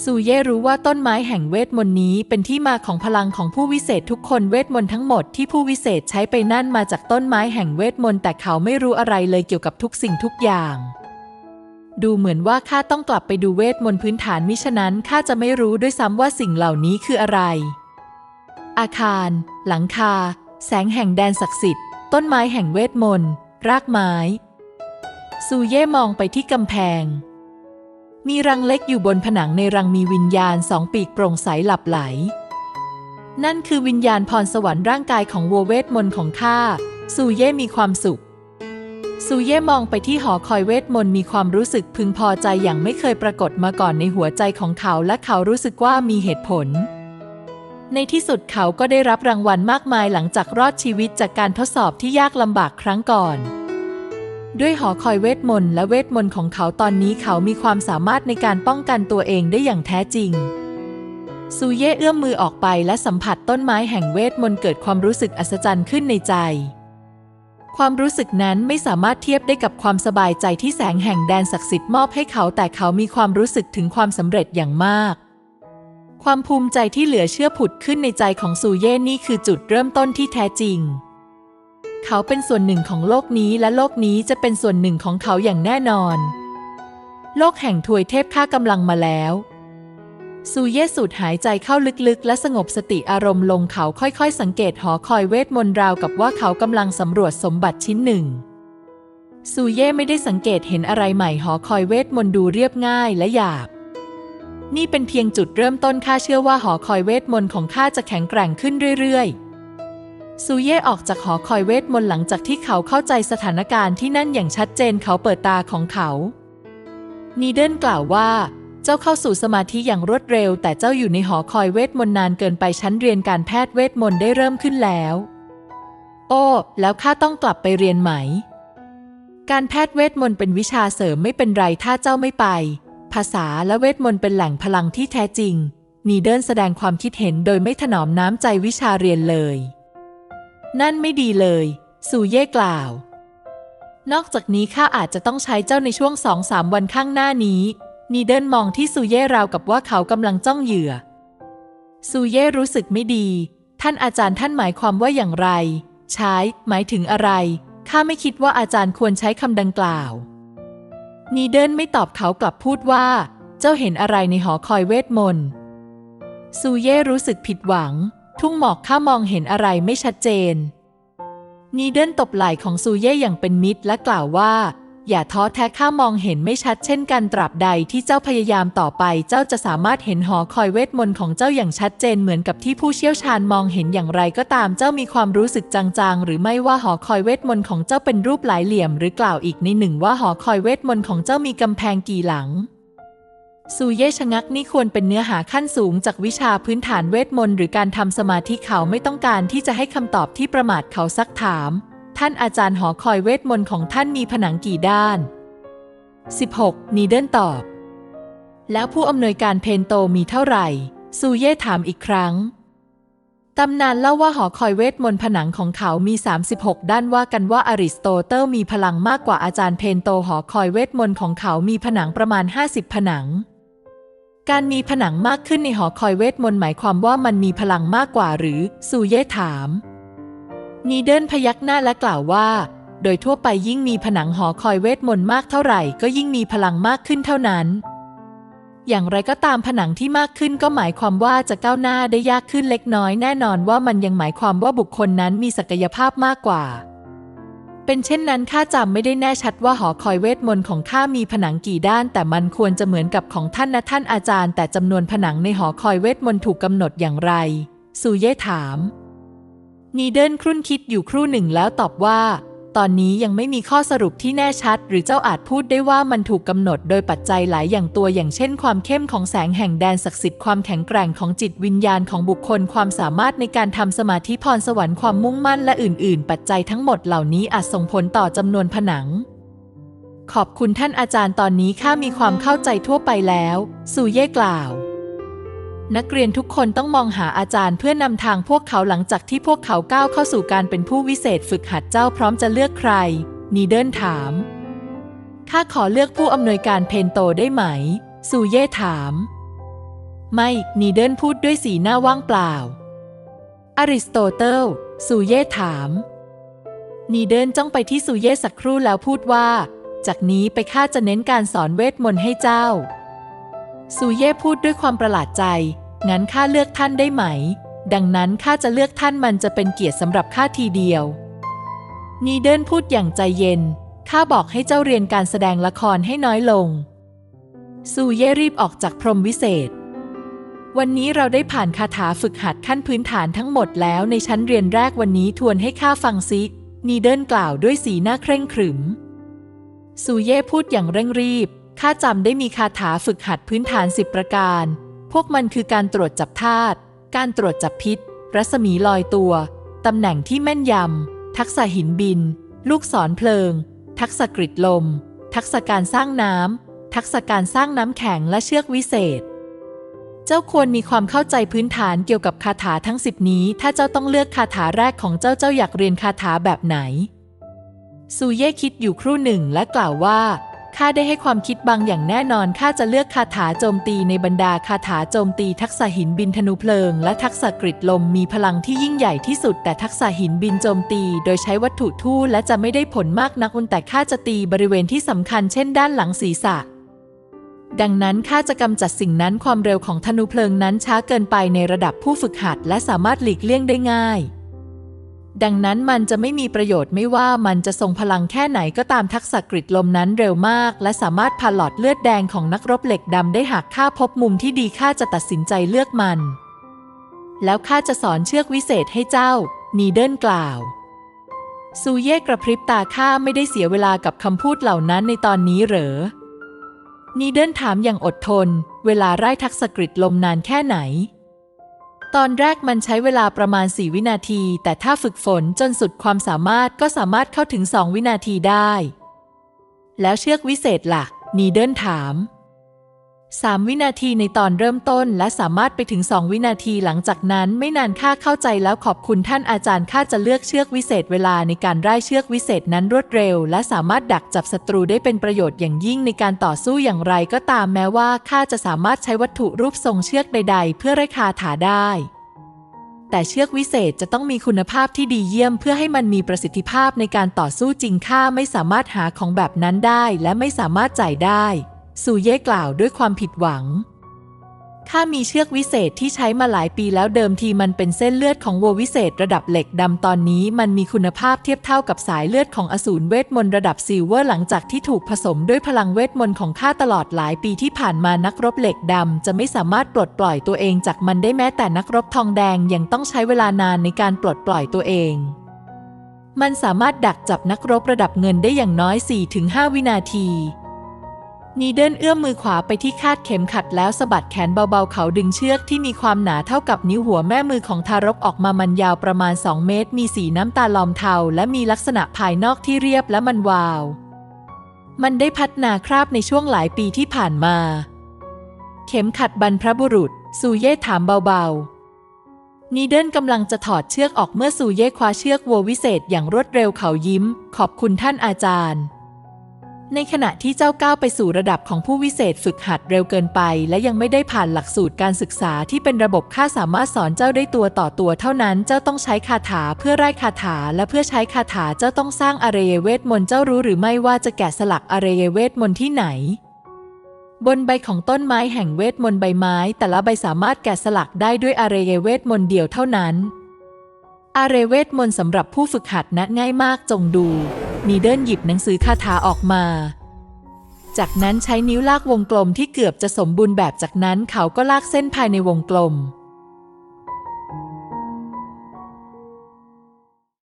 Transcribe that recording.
ซูเย่รู้ว่าต้นไม้แห่งเวทมนต์นี้เป็นที่มาของพลังของผู้วิเศษทุกคนเวทมนต์ทั้งหมดที่ผู้วิเศษใช้ไปนั่นมาจากต้นไม้แห่งเวทมนต์แต่เขาไม่รู้อะไรเลยเกี่ยวกับทุกสิ่งทุกอย่าง ดูเหมือนว่าข้าต้องกลับไปดูเวทมนต์พื้นฐานมิฉะนั้นข้าจะไม่รู้ด้วยซ้ำว่าสิ่งเหล่านี้คืออะไร อาคาร หลังคา แสงแห่งแดนศักดิ์สิทธิ์ ต้นไม้แห่งเวทมนต์รากไม้ซูเย่มองไปที่กำแพง มีรังเล็กอยู่บนผนังในรังมีวิญญาณสองปีกโปร่งใสหลับไหล นั่นคือวิญญาณพรสวรรค์ร่างกายของวัวเวทมนต์ของข้าซูเย่มีความสุขซูเย่มองไปที่หอคอยเวทมนต์มีความรู้สึกพึงพอใจอย่างไม่เคยปรากฏมาก่อนในหัวใจของเขาและเขารู้สึกว่ามีเหตุผล ในที่สุดเขาก็ได้รับรางวัลมากมายหลังจากรอดชีวิตจากการทดสอบที่ยากลำบากครั้งก่อน ด้วยหอคอยเวทมนต์และเวทมนต์ของเขาตอนนี้เขามีความสามารถในการป้องกันตัวเองได้อย่างแท้จริง ซูเย่เอื้อมมือออกไปและสัมผัสต้นไม้แห่งเวทมนต์เกิดความรู้สึกอัศจรรย์ขึ้นในใจ ความรู้สึกนั้นไม่สามารถเทียบได้กับความสบายใจที่แสงแห่งแดนศักดิ์สิทธิ์มอบให้เขาแต่เขามีความรู้สึกถึงความสำเร็จอย่างมาก ความภูมิใจที่เหลือเชื่อผุดขึ้นในใจของซูเย่นี่คือจุดเริ่มต้นที่แท้จริง เขาเป็นส่วนหนึ่งของโลกนี้และโลกนี้จะเป็นส่วนหนึ่งของเขาอย่างแน่นอน โลกแห่งถวยเทพข้ากำลังมาแล้วซูเยสูดหายใจเข้าลึกๆ และสงบสติอารมณ์ลงเขาค่อยๆ สังเกตหอคอยเวทมนต์ราวกับว่าเขากำลังสำรวจสมบัติชิ้นหนึ่งซูเย่ไม่ได้สังเกตเห็นอะไรใหม่หอคอยเวทมนต์ดูเรียบง่ายและหยาบ นี่เป็นเพียงจุดเริ่มต้นข้าเชื่อว่าหอคอยเวทมนต์ของข้าจะแข็งแกร่งขึ้นเรื่อยๆ ซูเย่ออกจากหอคอยเวทมนต์หลังจากที่เขาเข้าใจสถานการณ์ที่นั่นอย่างชัดเจนเขาเปิดตาของเขา นีเดิลกล่าวว่า เจ้าเข้าสู่สมาธิอย่างรวดเร็ว แต่เจ้าอยู่ในหอคอยเวทมนต์นานเกินไปชั้นเรียนการแพทย์เวทมนต์ได้เริ่มขึ้นแล้ว โอ้ แล้วข้าต้องกลับไปเรียนไหม การแพทย์เวทมนต์เป็นวิชาเสริมไม่เป็นไรถ้าเจ้าไม่ไป ภาษาและเวทมนต์เป็นแหล่งพลังที่แท้จริง นีเดิลแสดงความคิดเห็นโดยไม่ถนอมน้ำใจวิชาเรียนเลย นั่นไม่ดีเลยซูเย่กล่าว นอกจากนี้ข้าอาจจะต้องใช้เจ้าในช่วงสองสามวันข้างหน้านี้นีเดิลมองที่ซูเย่ราวกับว่าเขากำลังจ้องเหยื่อซูเย่รู้สึกไม่ดี ท่านอาจารย์ท่านหมายความว่าอย่างไร ใช้ หมายถึงอะไร ข้าไม่คิดว่าอาจารย์ควรใช้คำดังกล่าว นีเดิลไม่ตอบเขากลับพูดว่า เจ้าเห็นอะไรในหอคอยเวทมนต์ซูเย่รู้สึกผิดหวัง ทุ่งหมอกข้ามองเห็นอะไรไม่ชัดเจน นีเดิลตบไหล่ของซูเย่อย่างเป็นมิตรและกล่าวว่า อย่าท้อแท้ข้ามองเห็นไม่ชัดเช่นกันตราบใดที่เจ้าพยายามต่อไป เจ้าจะสามารถเห็นหอคอยเวทมนต์ของเจ้าอย่างชัดเจนเหมือนกับที่ผู้เชี่ยวชาญมองเห็นอย่างไรก็ตามเจ้ามีความรู้สึกจางๆ หรือไม่ว่าหอคอยเวทมนต์ของเจ้าเป็นรูปหลายเหลี่ยม หรือกล่าวอีกในหนึ่งว่าหอคอยเวทมนต์ของเจ้ามีกำแพงกี่หลัง ซูเย่ชะงักนี่ควรเป็นเนื้อหาขั้นสูงจากวิชาพื้นฐานเวทมนต์หรือการทำสมาธิเขาไม่ต้องการที่จะให้คำตอบที่ประมาทเขาซักถาม ท่านอาจารย์หอคอยเวทมนต์ของท่านมีผนังกี่ด้าน 16. นีเดิลตอบ แล้วผู้อำนวยการเพนโตมีเท่าไหร่ ซูเย่ถามอีกครั้งตำนานเล่าว่าหอคอยเวทมนต์ผนังของเขามี 36 ด้านว่ากันว่าอริสโตเติลมีพลังมากกว่าอาจารย์เพนโตหอคอยเวทมนต์ของเขามีผนังประมาณ 50 ผนัง การมีผนังมากขึ้นในหอคอยเวทมนต์หมายความว่ามันมีพลังมากกว่าหรือซูเย่ถามนีเดิลพยักหน้าและกล่าวว่า โดยทั่วไปยิ่งมีผนังหอคอยเวทมนต์มากเท่าไหร่ ก็ยิ่งมีพลังมากขึ้นเท่านั้น อย่างไรก็ตามผนังที่มากขึ้นก็หมายความว่าจะก้าวหน้าได้ยากขึ้นเล็กน้อยแน่นอนว่ามันยังหมายความว่าบุคคลนั้นมีศักยภาพมากกว่า เป็นเช่นนั้นข้าจำไม่ได้แน่ชัดว่าหอคอยเวทมนต์ของข้ามีผนังกี่ด้าน แต่มันควรจะเหมือนกับของท่านนะท่านอาจารย์ แต่จำนวนผนังในหอคอยเวทมนต์ถูกกำหนดอย่างไรซูเย่ถามนีเดิลครุ่นคิดอยู่ครู่หนึ่งแล้วตอบว่า ตอนนี้ยังไม่มีข้อสรุปที่แน่ชัด หรือเจ้าอาจพูดได้ว่ามันถูกกำหนดโดยปัจจัยหลายอย่างตัวอย่างเช่น ความเข้มของแสงแห่งแดนศักดิ์สิทธิ์ความแข็งแกร่งของจิตวิญญาณของบุคคลความสามารถในการทำสมาธิพรสวรรค์ความมุ่งมั่นและอื่น ๆ ปัจจัยทั้งหมดเหล่านี้อาจส่งผลต่อจำนวนผนัง ขอบคุณท่านอาจารย์ตอนนี้ข้ามีความเข้าใจทั่วไปแล้วซูเย่กล่าว นักเรียนทุกคนต้องมองหาอาจารย์เพื่อนำทางพวกเขาหลังจากที่พวกเขาก้าวเข้าสู่การเป็นผู้วิเศษฝึกหัดเจ้าพร้อมจะเลือกใคร นีเดิลถาม ข้าขอเลือกผู้อำนวยการเพนโตได้ไหม ซูเย่ถาม ไม่ นีเดิลพูดด้วยสีหน้าว่างเปล่า อริสโตเติล ซูเย่ถาม นีเดิลจ้องไปที่ซูเย่สักครู่แล้วพูดว่า จากนี้ไปข้าจะเน้นการสอนเวทมนต์ให้เจ้า ซูเย่พูดด้วยความประหลาดใจ งั้นข้าเลือกท่านได้ไหม ดังนั้นข้าจะเลือกท่านมันจะเป็นเกียรติสำหรับข้าทีเดียว นีเดิลพูดอย่างใจเย็น ข้าบอกให้เจ้าเรียนการแสดงละครให้น้อยลง ซูเย่รีบออกจากพรหมวิเศษ วันนี้เราได้ผ่านคาถาฝึกหัดขั้นพื้นฐานทั้งหมดแล้วในชั้นเรียนแรกวันนี้ทวนให้ข้าฟังซิ นีเดิลกล่าวด้วยสีหน้าเคร่งขรึม ซูเย่พูดอย่างเร่งรีบข้าจำได้มีคาถาฝึกหัดพื้นฐานสิบประการ พวกมันคือการตรวจจับธาตุ การตรวจจับพิษ รัศมีลอยตัว ตำแหน่งที่แม่นยำ ทักษะหินบิน ลูกศรเพลิง ทักษะกริดลม ทักษะการสร้างน้ำ ทักษะการสร้างน้ำแข็งและเชือกวิเศษ เจ้าควรมีความเข้าใจพื้นฐานเกี่ยวกับคาถาทั้งสิบนี้ ถ้าเจ้าต้องเลือกคาถาแรกของเจ้าเจ้าอยากเรียนคาถาแบบไหน ซูเย่คิดอยู่ครู่หนึ่งและกล่าวว่า ข้าได้ให้ความคิดบางอย่างแน่นอนข้าจะเลือกคาถาโจมตีในบรรดาคาถาโจมตีทักษะหินบินธนูเพลิง และทักษะกริดลมมีพลังที่ยิ่งใหญ่ที่สุด แต่ทักษะหินบินโจมตี โดยใช้วัตถุทู่และจะไม่ได้ผลมากนักแต่ข้าจะตีบริเวณที่สำคัญเช่นด้านหลังศีรษะดังนั้นข้าจะกำจัดสิ่งนั้นความเร็วของธนูเพลิงนั้นช้าเกินไปในระดับผู้ฝึกหัด และสามารถหลีกเลี่ยงได้ง่าย ดังนั้นมันจะไม่มีประโยชน์ไม่ว่ามันจะทรงพลังแค่ไหนก็ตามทักษะกริดลมนั้นเร็วมาก และสามารถพาหลอดเลือดแดงของนักรบเหล็กดำได้หากข้าพบมุมที่ดีข้าจะตัดสินใจเลือกมัน แล้วข้าจะสอนเชือกวิเศษให้เจ้า นีเดิลกล่าวซูเย่กระพริบตาข้าไม่ได้เสียเวลากับคำพูดเหล่านั้นในตอนนี้เหรอ นีเดิลถามอย่างอดทน เวลาไร้ทักษะกริดลมนานแค่ไหน ตอนแรกมันใช้เวลาประมาณ 4 วินาที แต่ถ้าฝึกฝนจนสุดความสามารถก็สามารถเข้าถึง 2 วินาทีได้ แล้วเชือกวิเศษละ่ะ นีเดิลถาม 3 วินาทีในตอนเริ่มต้นและสามารถไปถึง 2 วินาทีหลังจากนั้นไม่นานข้าเข้าใจแล้วขอบคุณท่านอาจารย์ข้าจะเลือกเชือกวิเศษเวลาในการไล่เชือกวิเศษนั้นรวดเร็ว และสามารถดักจับศัตรูได้เป็นประโยชน์อย่างยิ่งในการต่อสู้อย่างไรก็ตามแม้ว่าข้าจะสามารถใช้วัตถุรูปทรงเชือกใด ๆ เพื่อไร้คาถาได้ แต่เชือกวิเศษจะต้องมีคุณภาพที่ดีเยี่ยมเพื่อให้มันมีประสิทธิภาพในการต่อสู้จริงข้าไม่สามารถหาของแบบนั้นได้ และไม่สามารถจ่ายได้ ซูเย่กล่าวด้วยความผิดหวัง ข้ามีเชือกวิเศษที่ใช้มาหลายปีแล้วเดิมทีมันเป็นเส้นเลือดของวัววิเศษระดับเหล็กดำตอนนี้มันมีคุณภาพเทียบเท่ากับสายเลือดของอสูรเวทมนต์ระดับซิลเวอร์หลังจากที่ถูกผสมด้วยพลังเวทมนต์ของข้าตลอดหลายปีที่ผ่านมานักรบเหล็กดำจะไม่สามารถปลดปล่อยตัวเองจากมันได้แม้แต่นักรบทองแดงยังต้องใช้เวลานานในการปลดปล่อยตัวเองมันสามารถดักจับนักรบระดับเงินได้อย่างน้อย 4-5 วินาที นีเดิลเอื้อมมือขวาไปที่คาดเข็มขัดแล้วสะบัดแขนเบาๆ เขาดึงเชือกที่มีความหนาเท่ากับนิ้วหัวแม่มือของทารกออกมามันยาวประมาณ 2 เมตร มีสีน้ำตาลลอมเทาและมีลักษณะภายนอกที่เรียบและมันวาว มันได้พัฒนาคราบในช่วงหลายปีที่ผ่านมา เข็มขัดบรรพบุรุษ ซูเย่ถามเบาๆ นีเดิลกำลังจะถอดเชือกออกเมื่อซูเย่คว้าเชือกวัววิเศษอย่างรวดเร็วเขายิ้ม ขอบคุณท่านอาจารย์ ในขณะที่เจ้าก้าวไปสู่ระดับของผู้วิเศษฝึกหัดเร็วเกินไป และยังไม่ได้ผ่านหลักสูตรการศึกษาที่เป็นระบบข้าสามารถสอนเจ้าได้ตัวต่อตัวเท่านั้น เจ้าต้องใช้คาถาเพื่อไล่คาถา และเพื่อใช้คาถาเจ้าต้องสร้างอารยเวทมนต์เจ้ารู้หรือไม่ว่าจะแกะสลักอารยเวทมนต์ที่ไหน บนใบของต้นไม้แห่งเวทมนต์ใบไม้ แต่ละใบสามารถแกะสลักได้ด้วยอารยเวทมนต์เดียวเท่านั้น อาเรเวทมนต์สำหรับผู้ฝึกหัดนัดง่ายมากจงดู นีเดิลหยิบหนังสือคาถาออกมา จากนั้นใช้นิ้วลากวงกลมที่เกือบจะสมบูรณ์แบบจากนั้นเขาก็ลากเส้นภายในวงกลม